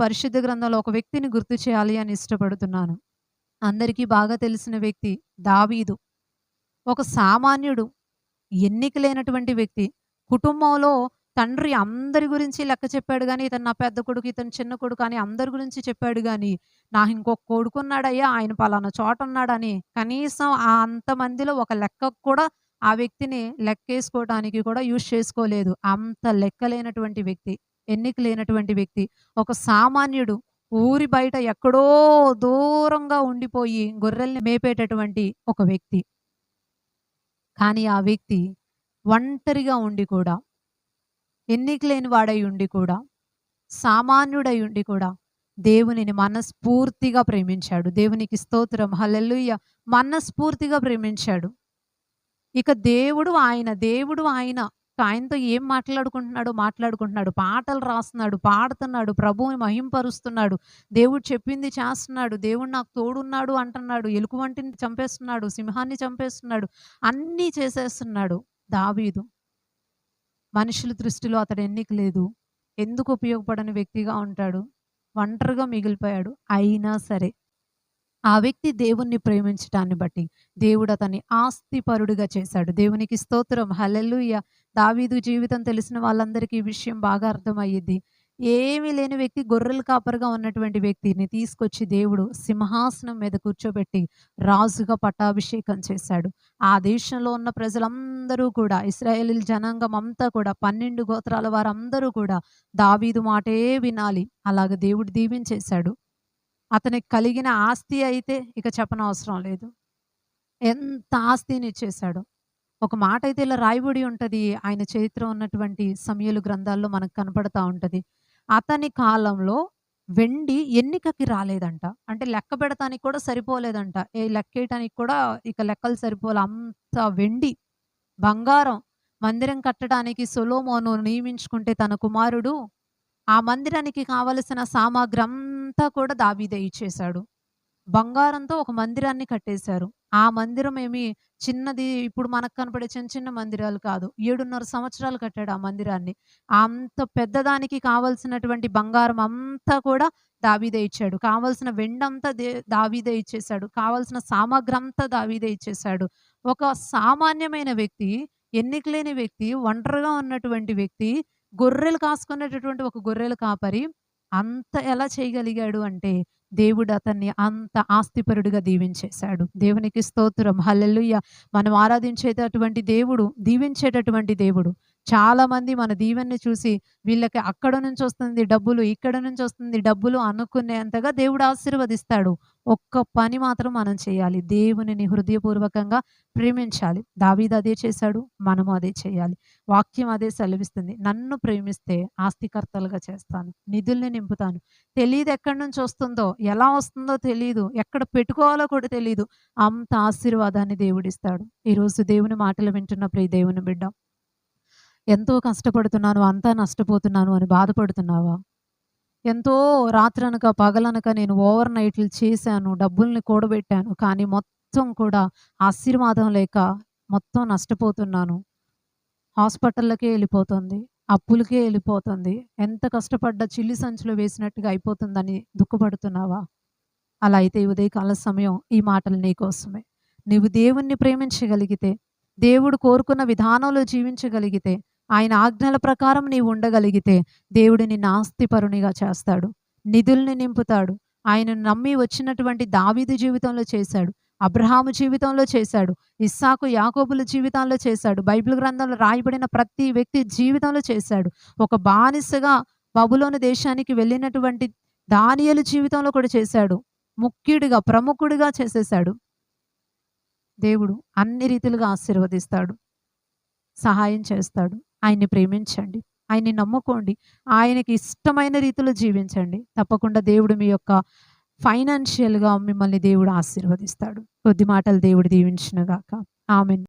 పరిశుద్ధ గ్రంథంలో ఒక వ్యక్తిని గుర్తు చేయాలి అని ఇష్టపడుతున్నాను. అందరికీ బాగా తెలిసిన వ్యక్తి దావీదు. ఒక సామాన్యుడు, ఎన్నిక లేనటువంటి వ్యక్తి. కుటుంబంలో తండ్రి అందరి గురించి లెక్క చెప్పాడు కానీ ఇతను నా పెద్ద కొడుకు, ఇతను చిన్న కొడుకు అని అందరి గురించి చెప్పాడు కానీ నా ఇంకొక కొడుకున్నాడయ్యా, ఆయన పలానా చోట ఉన్నాడని కనీసం ఆ అంతమందిలో ఒక లెక్కకు కూడా ఆ వ్యక్తిని లెక్కేసుకోవడానికి కూడా యూజ్ చేసుకోలేదు. అంత లెక్కలేనటువంటి వ్యక్తి. ఎన్నిక లేనటువంటి వ్యక్తి. ఒక సామాన్యుడు. ఊరి బయట ఎక్కడో దూరంగా ఉండిపోయి గొర్రెల్ని మేపేటటువంటి ఒక వ్యక్తి. కానీ ఆ వ్యక్తి ఒంటరిగా ఉండి కూడా, ఎన్నిక లేని వాడై ఉండి కూడా, సామాన్యుడై ఉండి కూడా, దేవునిని మనస్ఫూర్తిగా ప్రేమించాడు. దేవునికి స్తోత్రం. హల్లెలూయా! మనస్ఫూర్తిగా ప్రేమించాడు. ఇక దేవుడు ఆయన, దేవుడు ఆయన. ఆయనతో ఏం మాట్లాడుకుంటున్నాడో మాట్లాడుకుంటున్నాడు. పాటలు రాస్తున్నాడు, పాడుతున్నాడు, ప్రభువుని మహింపరుస్తున్నాడు. దేవుడు చెప్పింది చేస్తున్నాడు. దేవుడు నాకు తోడున్నాడు అంటున్నాడు. ఎలుగుబంటిని చంపేస్తున్నాడు, సింహాన్ని చంపేస్తున్నాడు. అన్నీ చేసేస్తున్నాడు దావీదు. మనుషుల దృష్టిలో అతడు ఎన్నిక లేదు. ఎందుకు ఉపయోగపడని వ్యక్తిగా ఉంటాడు. ఒంటరిగా మిగిలిపోయాడు. అయినా సరే ఆ వ్యక్తి దేవుణ్ణి ప్రేమించటాన్ని బట్టి దేవుడు అతన్ని ఆస్తిపరుడుగా చేశాడు. దేవునికి స్తోత్రం. హలెల్లుయ్య దావీదు జీవితం తెలిసిన వాళ్ళందరికీ ఈ విషయం బాగా అర్థమయ్యింది ఏమీ లేని వ్యక్తి గొర్రెల కాపరిగా ఉన్నటువంటి వ్యక్తిని తీసుకొచ్చి దేవుడు సింహాసనం మీద కూర్చోబెట్టి రాజుగా పట్టాభిషేకం చేశాడు. ఆ దేశంలో ఉన్న ప్రజలందరూ కూడా ఇస్రాయేల్ జనాంగం అంతా కూడా 12 గోత్రాల వారందరూ కూడా దావీదు మాటే వినాలి. అలాగ దేవుడు దీవించేశాడు. అతనికి కలిగిన ఆస్తి అయితే ఇక చెప్పనవసరం లేదు. ఎంత ఆస్తిని ఇచ్చేశాడు ఒక మాట అయితే ఇలా రాయబడి ఉంటది. ఆయన చరిత్ర ఉన్నటువంటి సమయలు గ్రంథాల్లో మనకు కనపడతా ఉంటది. అతని కాలంలో వెండి ఎన్నికకి రాలేదంట. అంటే లెక్క పెడతానికి కూడా సరిపోలేదంట. ఏ లెక్కేయటానికి కూడా ఇక లెక్కలు సరిపోలే. అంత వెండి, బంగారం మందిరం కట్టడానికి సొలొమోను నియమించుకుంటే తన కుమారుడు ఆ మందిరానికి కావలసిన సామాగ్రి అంతా కూడా దావీదే ఇచ్చేశాడు. బంగారంతో ఒక మందిరాన్ని కట్టేశారు. ఆ మందిరం ఏమి చిన్నది ఇప్పుడు మనకు కనపడే చిన్న చిన్న మందిరాలు కాదు. 7.5 సంవత్సరాలు కట్టాడు ఆ మందిరాన్ని. అంత పెద్దదానికి కావాల్సినటువంటి బంగారం అంతా కూడా దావీదే ఇచ్చాడు. కావాల్సిన వెండంతా దే దావీదే ఇచ్చేశాడు. కావాల్సిన సామాగ్రి అంతా దావీదే ఇచ్చేశాడు. ఒక సామాన్యమైన వ్యక్తి, ఎన్నికలేని వ్యక్తి, ఒంటరిగా ఉన్నటువంటి వ్యక్తి, గొర్రెలు కాసుకునేటటువంటి ఒక గొర్రెలు కాపరి అంత ఎలా చేయగలిగాడు అంటే దేవుడు అతన్ని అంత ఆస్తిపరుడుగా దీవించేశాడు. దేవునికి స్తోత్రం. హల్లెల్లుయ్య మనం ఆరాధించేటటువంటి దేవుడు దీవించేటటువంటి దేవుడు. చాలామంది మన దీవెన్ని చూసి వీళ్ళకి అక్కడ నుంచి వస్తుంది డబ్బులు, ఇక్కడ నుంచి వస్తుంది డబ్బులు అనుకునేంతగా దేవుడు ఆశీర్వదిస్తాడు. ఒక్క పని మాత్రం మనం చేయాలి. దేవునిని హృదయపూర్వకంగా ప్రేమించాలి. దావీద అదే చేశాడు. మనము అదే చేయాలి. వాక్యం అదే సెలవిస్తుంది. నన్ను ప్రేమిస్తే ఆస్తికర్తలుగా చేస్తాను. నిధుల్ని నింపుతాను. తెలియదు ఎక్కడి నుంచి వస్తుందో, ఎలా వస్తుందో తెలియదు ఎక్కడ పెట్టుకోవాలో కూడా తెలీదు. అంత ఆశీర్వాదాన్ని దేవుడిస్తాడు. ఈరోజు దేవుని మాటలు వింటున్న ప్రియ దేవుని బిడ్డ. ఎంతో కష్టపడుతున్నాను, అంతా నష్టపోతున్నాను అని బాధపడుతున్నావా? ఎంతో రాత్రనక, పగలనక నేను ఓవర్ నైట్లు చేశాను. డబ్బుల్ని కూడబెట్టాను. కానీ మొత్తం కూడా ఆశీర్వాదం లేక మొత్తం నష్టపోతున్నాను. హాస్పిటల్లకే వెళ్ళిపోతుంది అప్పులకే వెళ్ళిపోతుంది ఎంత కష్టపడ్డా చిల్లి సంచులు వేసినట్టుగా అయిపోతుందని దుఃఖపడుతున్నావా? అలా అయితే ఉదయకాల సమయం ఈ మాటలు నీకోసమే. నీవు దేవుణ్ణి ప్రేమించగలిగితే, దేవుడు కోరుకున్న విధానంలో జీవించగలిగితే, ఆయన ఆజ్ఞల ప్రకారం నీవు ఉండగలిగితే, దేవుడు నిన్ను ఆస్తిపరునిగా చేస్తాడు. నిధుల్ని నింపుతాడు. ఆయనను నమ్మి వచ్చినటువంటి దావీదు జీవితంలో చేశాడు. అబ్రహాము జీవితంలో చేశాడు. ఇస్సాకు, యాకోబుల జీవితాల్లో చేశాడు. బైబిల్ గ్రంథంలో రాయబడిన ప్రతి వ్యక్తి జీవితంలో చేశాడు. ఒక బానిసగా బబులోని దేశానికి వెళ్ళినటువంటి దానియలు జీవితంలో కూడా చేశాడు. ముఖ్యుడిగా, ప్రముఖుడిగా చేసేశాడు. దేవుడు అన్ని రీతిలుగా ఆశీర్వదిస్తాడు. సహాయం చేస్తాడు. ఆయన్ని ప్రేమించండి. ఆయన్ని నమ్ముకోండి. ఆయనకి ఇష్టమైన రీతిలో జీవించండి. తప్పకుండా దేవుడు మీ యొక్క ఫైనాన్షియల్‌గా మిమ్మల్ని దేవుడు ఆశీర్వదిస్తాడు. కొద్ది మాటలు దేవుడు దీవించినగాక గాక.